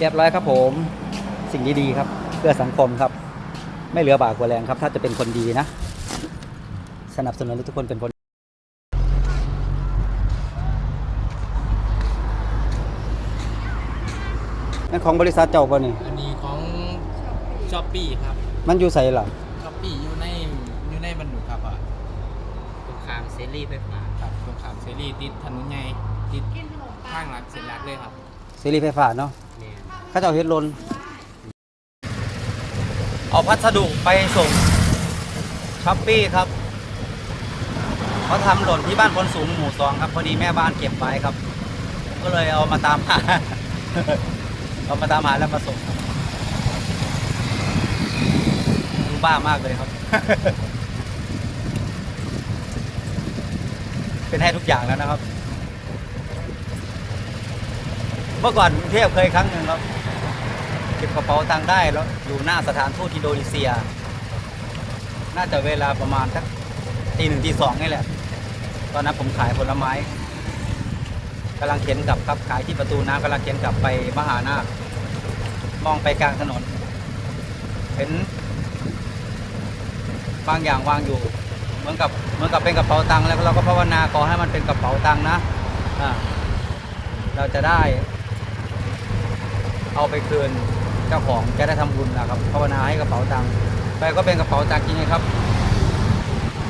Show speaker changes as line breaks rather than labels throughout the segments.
เรียบร้อยครับผมสิ่งดีๆครับ เพื่อสังคมครับ ไม่เหลือบากกว่าแรงครับ ถ้าจะเป็นคนดีนะ สนับสนุนให้ทุกคนเป็นคนนั่นของบริษัทเจ้าป่ะนี่
อันนี้ของช้อปปี้ครับ
มันอยู่ใส่หลัง
ช้อปปี้อยู่ในอยู่ในบรรดุครับอะ
ตรงข้ามเซรีไฟฟ้า
ครับตรงขามเซรีติดถนนใหญ่ติดข้างหลักเส้นหลักเลยครับ
ซีรีส์ไฟฟ้าเนาะ
เนี่ย
เข้าเจ้าเฮ็ดลน เอาพัสดุไปส่งช้อปปี้ครับเขาทำหล่นที่บ้านคนสูงหมู่สองครับ พอดีแม่บ้านเก็บไว้ครับก็เลยเอามาตามหา เอามาตามหาแล้วมาส่งดูบ้ามากเลยครับ เป็นให้ทุกอย่างแล้วนะครับ เมื่อก่อนกรุงเทพเคยครั้งหนึ่งครับ กระเป๋าตังค์ได้แล้วอยู่หน้าสถานทูตอินโดนีเซีย น่าจะเวลาประมาณสักตีหนึ่งตีสองนี่แหละ ตอนนั้นผมขายผลไม้กำลังเข็นกลับครับขายที่ประตูน้ำกำลังเข็นกลับไปมหานาคมองไปกลางถนน เห็นบางอย่างวางอยู่เหมือนกับเหมือนกับเป็นกระเป๋าตังค์แล้วเราก็ภาวนาขอให้มันเป็นกระเป๋าตังค์นะเราจะได้ เอาไปคืน เจ้าของจะได้ทำบุญนะครับภาวนาให้กระเป๋าตังค์ไปก็เป็นกระเป๋าตังค์จริงครับ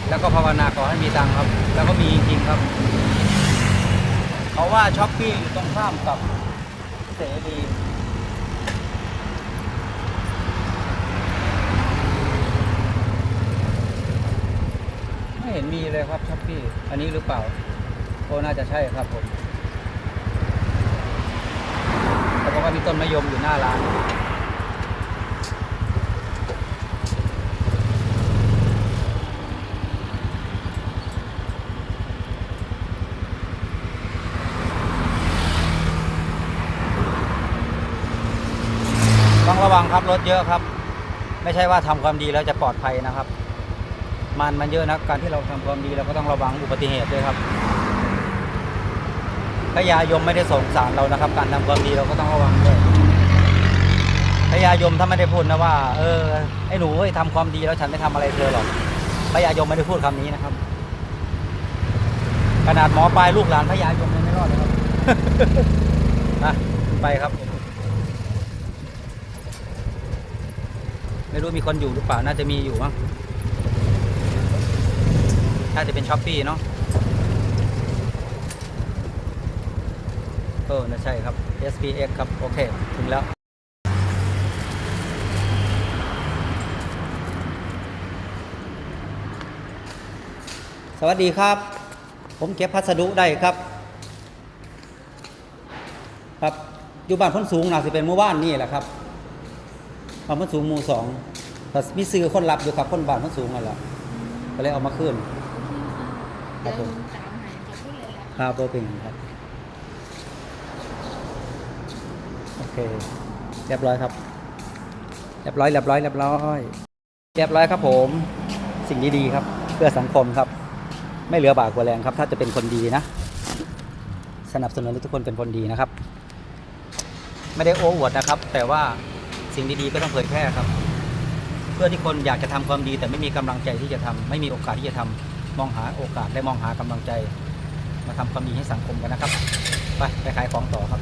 แล้วก็ภาวนาขอให้มีตังค์ครับ แล้วก็มีจริงครับเพราะว่าช้อปปี้อยู่ตรงข้ามกับเสรีไม่เห็นมีเลยครับช้อปปี้อันนี้หรือเปล่าโอ้น่าจะใช่ครับผมแต่บอกว่ามีต้นมะยมอยู่หน้าร้าน ต้องระ วังครับรถเยอะครับ ไม่ใช่ว่าทำความดีแล้วจะปลอดภัยนะครับ มันมันเยอะนะการที่เราทำความดีเราก็ต้องระวังอุบัติเหตุด้วยครับพระยายมไม่ได้สงสารเรานะครับ การทำความดีเราก็ต้องระวังด้วยพระยายมถ้าไม่ได้พูดนะว่า เออไอ้หนูเฮ้ยทำความดีแล้วฉันไม่ทำอะไรเธอหรอกพระยายมไม่ได้พูดคำนี้นะครับ ขนาดหมอปลายลูกหลานพระยายมยังไม่รอดเลยครับนะไปครับผม ไม่รู้มีคนอยู่หรือเปล่า น่าจะมีอยู่มั้งน่าจะเป็นช้อปปี้เนาะเออนะใช่ครับ SPX ครับ โอเค ถึงแล้ว สวัสดีครับ ผมเก็บพัสดุได้ครับ ครับ อยู่บ้านพ้นสูงนะสิเป็นหมู่บ้านนี่แหละครับ บ้านพ้นสูงหมู่สองแต่มีซื้อคนรับอยู่ครับคนบ้านพ้นสูงนั่นแหละก็เลยเอามาขึ้น ครั
เดี๋
บ
ยว
ผม
ตามหาขอบคุณเลยละ
ครับโปรเป็นครับ โอเค เรียบร้อยครับ เรียบร้อยเรียบร้อยเรียบร้อยเรียบร้อยครับผม สิ่งดีๆครับ เพื่อสังคมครับ ไม่เหลือบากกว่าแรงครับ ถ้าจะเป็นคนดีนะ สนับสนุนให้ทุกคนเป็นคนดีนะครับ ไม่ได้โอ้อวดนะครับ แต่ว่า สิ่งดีๆก็ต้องเผยแพร่ครับ เพื่อที่คนอยากจะทำความดี แต่ไม่มีกำลังใจที่จะทำไม่มีโอกาสที่จะทำมองหาโอกาสและมองหากำลังใจ มาทำความดีให้สังคมกันนะครับ ไปไปขายของต่อครับ